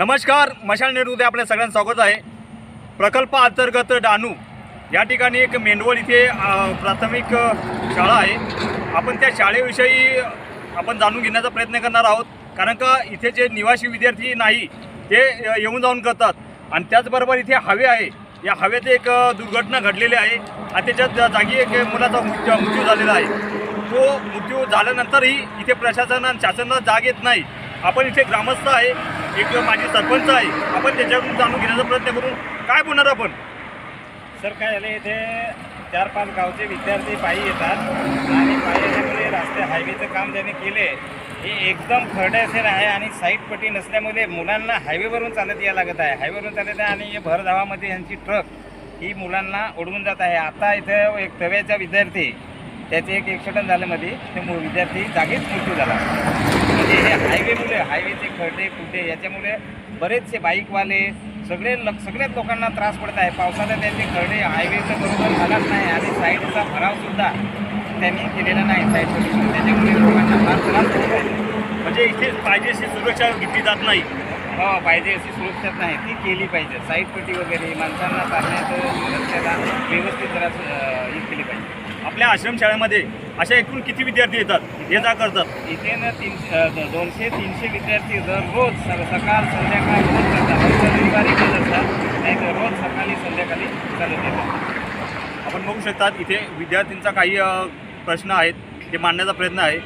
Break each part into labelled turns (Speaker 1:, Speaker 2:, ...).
Speaker 1: नमस्कार मशाल नेहरूमध्ये आपल्या सगळ्यांचं स्वागत आहे. प्रकल्प अंतर्गत डानू या ठिकाणी एक मेंढवळ इथे प्राथमिक शाळा आहे. आपण त्या शाळेविषयी आपण जाणून घेण्याचा प्रयत्न करणार आहोत. कारण का इथे जे निवासी विद्यार्थी नाही ते येऊन जाऊन करतात. आणि त्याचबरोबर इथे हवे आहे या हवेत एक दुर्घटना घडलेली आहे. आणि त्याच्यात जागी एक मुलाचा मृत्यू मृत्यू झालेला आहे. तो मृत्यू झाल्यानंतरही इथे प्रशासन आणि शासनाला जाग येत नाही. आपण इथे ग्रामस्थ आहे. एक माझी सरपंच आहे. आपण त्याच्याकडून जाणून घेण्याचा प्रयत्न करू. काय बोलणार आपण?
Speaker 2: सर काय झालं इथे चार पाच गावचे विद्यार्थी पायी येतात आणि पायी येण्यामुळे रस्ते हायवेचं काम ज्याने केले हे एकदम खरड्यासेर आहे आणि साईटपट्टी नसल्यामुळे मुलांना हायवेवरून चालत यायला लागत आहे. हायवेवरून चालत आहे आणि हे भरधावामध्ये यांची ट्रक ही मुलांना उडवून जात आहे. आता इथं एक तव्याचा विद्यार्थी त्याचे एक एक्सिडंट झाल्यामध्ये ते मु- विद्यार्थी जागीच मृत्यू झाला. हायवेमुळे हायवेचे खड्डे कुड्डे याच्यामुळे बरेचसे बाईकवाले सगळे लोक सगळ्याच लोकांना त्रास पडत आहे. पावसाळ्यात त्यांचे खड्डे हायवेचं बरोबर झालाच नाही आणि साईडचा भरावसुद्धा त्यांनी केलेला नाही. साईड त्याच्यामुळे लोकांना फार त्रास होत. आहे
Speaker 1: म्हणजे इथे पाहिजे अशी सुरक्षा घेतली जात नाही.
Speaker 2: हो पाहिजे अशी सुरक्षा नाही. ती केली पाहिजे. साईड वगैरे माणसांना चालण्याचं सुरक्षेला व्यवस्थित जरा हे केली पाहिजे.
Speaker 1: आपल्या आश्रमशाळेमध्ये अशा एकूण किती विद्यार्थी येतात? ये जा करतात.
Speaker 2: इथे ना तीनशे द- दोनशे तीनशे विद्यार्थी दररोज स- सकाळ संध्याकाळ रोज करतात. फक्त रविवारी बंद असतात नाही तर रोज सकाळी संध्याकाळी चालत येतात.
Speaker 1: आपण बघू शकतात इथे विद्यार्थ्यांचा काही अ, प्रश्न आहेत ते मांडण्याचा प्रयत्न आहे.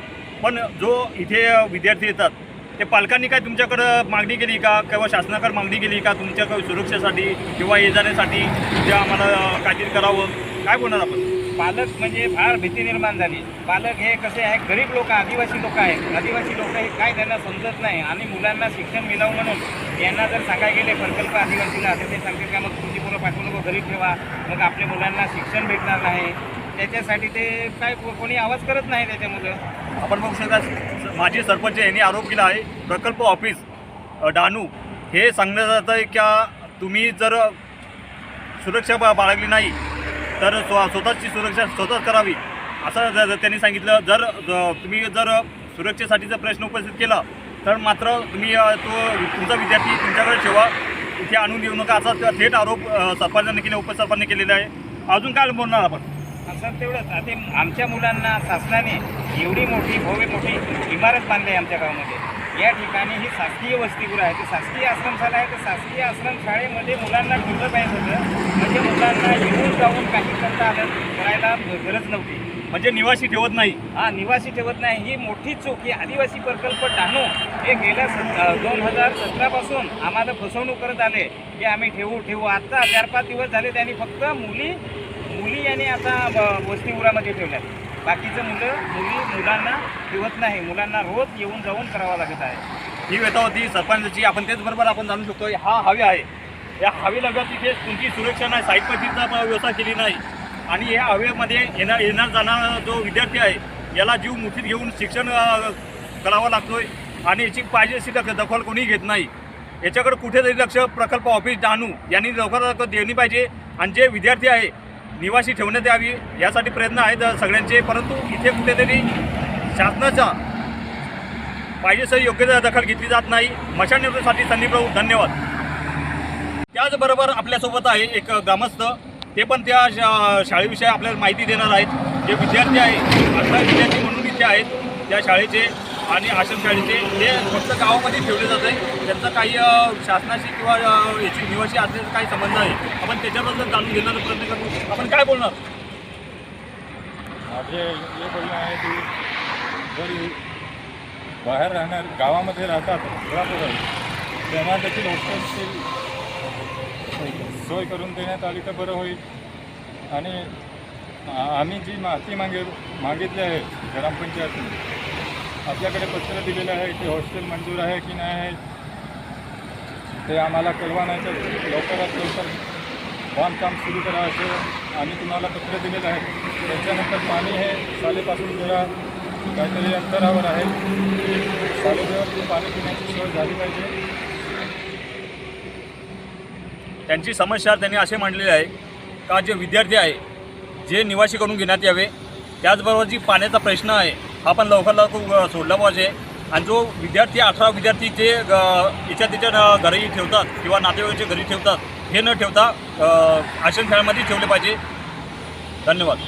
Speaker 1: पण जो इथे अ, विद्यार्थी येतात ते पालकांनी काय तुमच्याकडं मागणी केली का? किंवा शासनाकडे मागणी केली का? तुमच्या काही सुरक्षेसाठी किंवा ये जाण्यासाठी जे आम्हाला अ, काहीतरी करावं? काय बोलणार आपण?
Speaker 2: पालक म्हणजे फार भीती निर्माण झाली. पालक हे कसे आहे गरीब लोक आदिवासी लोक आहेत. आदिवासी लोक हे काय त्यांना समजत नाही आणि मुलांना शिक्षण मिळावं म्हणून यांना जर सांगायला गेले प्रकल्प आदिवासीला तर ते सांगतील का मग तुमची मुलं पाठवू नको गरीब ठेवा. मग आपल्या मुलांना शिक्षण भेटणार नाही. त्याच्यासाठी ते काय कोणी आवाज करत नाही त्याच्यामुळं.
Speaker 1: आपण बघू शकता माजी सरपंच यांनी आरोप केला आहे प्रकल्प ऑफिस डानू हे सांगण्यात जातं आहे का तुम्ही जर सुरक्षा बाळगली नाही तर स्व स्वतःची सुरक्षा स्वतःच करावी असं जर त्यांनी सांगितलं जर तुम्ही जर सुरक्षेसाठी जर प्रश्न उपस्थित केला तर मात्र तुम्ही तो तुमचा विद्यार्थी तुमच्याकडे ठेवा इथे आणून देऊ नका असा थेट आरोप सरपंचांनी केले उपसरपंचांनी केलेला आहे. अजून काय बोलणार आपण?
Speaker 2: सर तेवढंच. आता आमच्या मुलांना शासनाने एवढी मोठी भव्य मोठी इमारत बांधली आहे आमच्या गावामध्ये. या ठिकाणी ही शासकीय वसतिगृह आहे. ते शासकीय आश्रमशाला आहे. तर शासकीय आश्रमशाळेमध्ये मुलांना ठेवलं पाहिजे होतं. म्हणजे मुलांना येऊन जाऊन काही करता आलं करायला गरज नव्हती.
Speaker 1: म्हणजे निवासी ठेवत नाही.
Speaker 2: हा निवासी ठेवत नाही. ही मोठी चूक ही आदिवासी प्रकल्प डहाणू हे गेल्या सत दोन हजार सतरापासून आम्हाला फसवणूक करत आले की आम्ही ठेवू ठेवू. आता चार पाच दिवस झाले त्यांनी फक्त मुली मुली यांनी आता वसतिगृहामध्ये ठेवल्यात. बाकीचं मुलं मुली मुलांना ठेवत नाही. मुलांना रोज येऊन जाऊन करावं लागत आहे.
Speaker 1: ही व्यथा होती सरपंचाची आपण त्याचबरोबर आपण जाणू शकतो हा हवे आहे. या हवे लगत तिथे तुमची सुरक्षा नाही साईड व्यवस्था केली नाही. आणि या हवेमध्ये येणार येणार जाणारा जो विद्यार्थी आहे याला जीव मुठीत घेऊन शिक्षण अ, करावं लागतोय. आणि याची पाहिजे अशी दख दखल कोणी घेत नाही. याच्याकडे कुठेतरी लक्ष प्रकल्प ऑफिस डहाणू यांनी लवकरात देणी पाहिजे. आणि जे विद्यार्थी आहे निवासी ठेवण्यात यावी यासाठी प्रयत्न आहेत सगळ्यांचे परंतु इथे कुठेतरी शासनाचा पाहिजे सर योग्य दखल घेतली जात नाही मशान न्यूजसाठी संदीप धन्यवाद. त्याचबरोबर आपल्यासोबत आहे एक ग्रामस्थ ते पण त्या शा शाळेविषयी आपल्याला माहिती देणार आहेत. जे विद्यार्थी आहे अठरा विद्यार्थी म्हणून इथे आहेत त्या शाळेचे आणि आश्रमशाळेचे ते फक्त गावामध्ये ठेवले जात आहे त्यांचा काही शासनाशी किंवा याची निवासी असण्याचा काही संबंध आहे आपण त्याच्याबद्दल जाणून घेण्याचा प्रयत्न करू आपण काय बोलणार?
Speaker 3: माझे हे बोलणं आहे की जरी बाहेर राहणार गावामध्ये राहतात त्यांना तेव्हा देखील हॉस्टेलची सोय करून देण्यात आली तर बरं होईल. आणि आम्ही जी माहिती मागे मागितली आहे ग्रामपंचायतीने आपल्याकडे पत्र दिलेलं आहे की हॉस्टेल मंजूर आहे की नाही आहे ते आम्हाला कळवा नाही तर लवकरात लवकर बांधकाम सुरू करा असं आम्ही तुम्हाला पत्र दिलेलं आहे त्याच्यानंतर पाणी हे शाळेपासून जरा काहीतरी अंतरावर आहे. शाळेजवळ पाणी पिण्याची सोय झाली पाहिजे.
Speaker 1: त्यांची समस्या त्यांनी असे मांडलेली आहे का जे विद्यार्थी आहे जे निवासी करून घेण्यात यावे त्याचबरोबर जी पाण्याचा प्रश्न आहे हा पण लवकर लवकर सोडला पाहिजे. आणि जो विद्यार्थी अठरा विद्यार्थी जे ग- याच्या त्याच्या घरी ठेवतात किंवा नातेवाईकाच्या घरी ठेवतात हे न ठेवता अ, आश्रमशाळेमध्ये ठेवले पाहिजे. धन्यवाद.